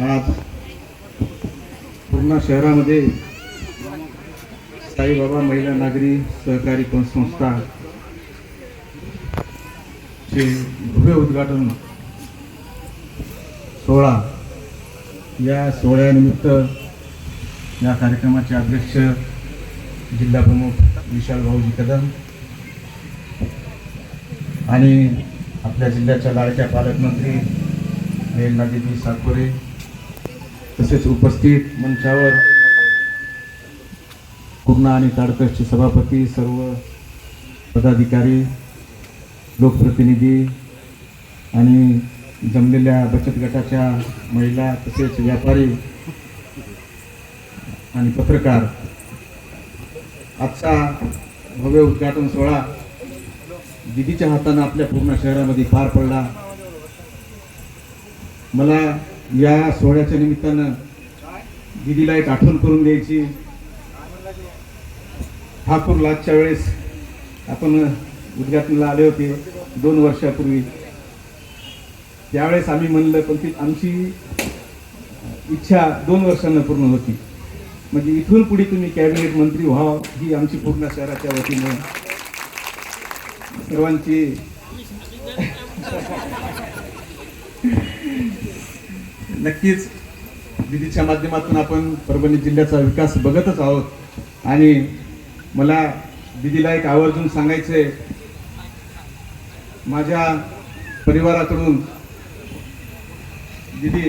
आज पूर्ण शहरामध्ये साईबाबा महिला नागरी सहकारी संस्था चे भव्य उद्घाटन सोहळा या सोहळ्यानिमित्त या कार्यक्रमाचे अध्यक्ष जिल्हा प्रमुख विशाल भाऊजी कदम आणि आपल्या जिल्ह्याच्या लाडक्या पालकमंत्री रेलनाजीजी साकोरे तसेच उपस्थित मंचावर पूर्णा आणि ताडकसचे सभापती सर्व पदाधिकारी लोकप्रतिनिधी आणि जमलेल्या बचत गटाच्या महिला तसेच व्यापारी आणि पत्रकार आजचा भव्य उद्घाटन सोहळा दिदीच्या हातानं आपल्या पूर्ण शहरामध्ये पार पडला. मला या सोहळ्याच्या निमित्तानं दिदीला एक आठवण करून द्यायची. ठाकूर लाजच्या वेळेस आपण उद्घाटनाला आले होते दोन वर्षापूर्वी. त्यावेळेस आम्ही म्हणलं पण ती आमची इच्छा दोन वर्षांना पूर्ण होती. म्हणजे इथून पुढे तुम्ही कॅबिनेट मंत्री व्हावं ही आमची पूर्ण शहराच्या वतीनं सर्वांची नक्कीच दिदीच्या माध्यमातून आपण परभणी जिल्ह्याचा विकास बघतच आहोत. आणि मला दिदीला एक आवर्जून सांगायचंय. माझ्या परिवाराकडून दिदी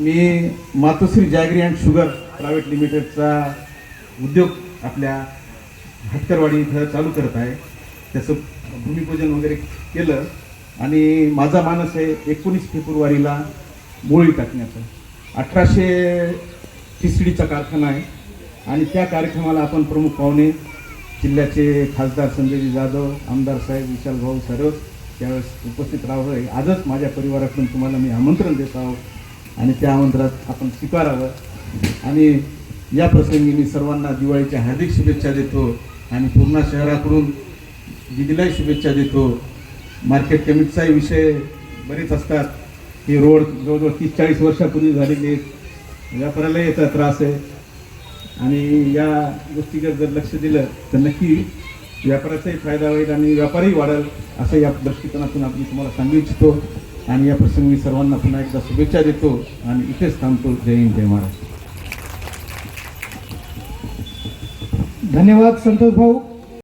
मी Matoshri jaggery and sugar private लिमिटेडचा उद्योग आपल्या हटकरवाडी इथं चालू करत आहे. त्याचं भूमिपूजन वगैरे केलं आणि माझा मानस आहे एकोणीस फेब्रुवारीला मोळी टाकण्याचं. अठराशे तिसडीचा कारखाना आहे. आणि त्या कार्यक्रमाला आपण प्रमुख पाहुणे जिल्ह्याचे खासदार संजयजी जाधव आमदार साहेब विशाल भाऊ सरस त्यावेळेस उपस्थित राहावं आहे. आजच माझ्या परिवाराकडून तुम्हाला मी आमंत्रण देत आहोत. आणि त्या आमंत्रणात आपण स्वीकारावं. आणि या प्रसंगी मी सर्वांना दिवाळीच्या हार्दिक शुभेच्छा देतो. आणि पूर्ण शहराकडून दिदीलाही शुभेच्छा देतो. मार्केट कमिटीचाही विषय बरेच असतात. हे रोड जवळजवळ तीस चाळीस वर्षापूर्वी झालेले आहेत व्यापाऱ्याला याचा त्रास आहे. आणि या गोष्टीकडे जर लक्ष दिलं तर नक्की व्यापाराचाही फायदा होईल आणि व्यापारही वाढेल असं या दृष्टिकोनातून आपण तुम्हाला सांगू इच्छितो. आणि या प्रसंगी मी सर्वांना पुन्हा एकदा शुभेच्छा देतो आणि इथेच थांबतो. जय हिंद जय महाराज धन्यवाद संतोष भाऊ.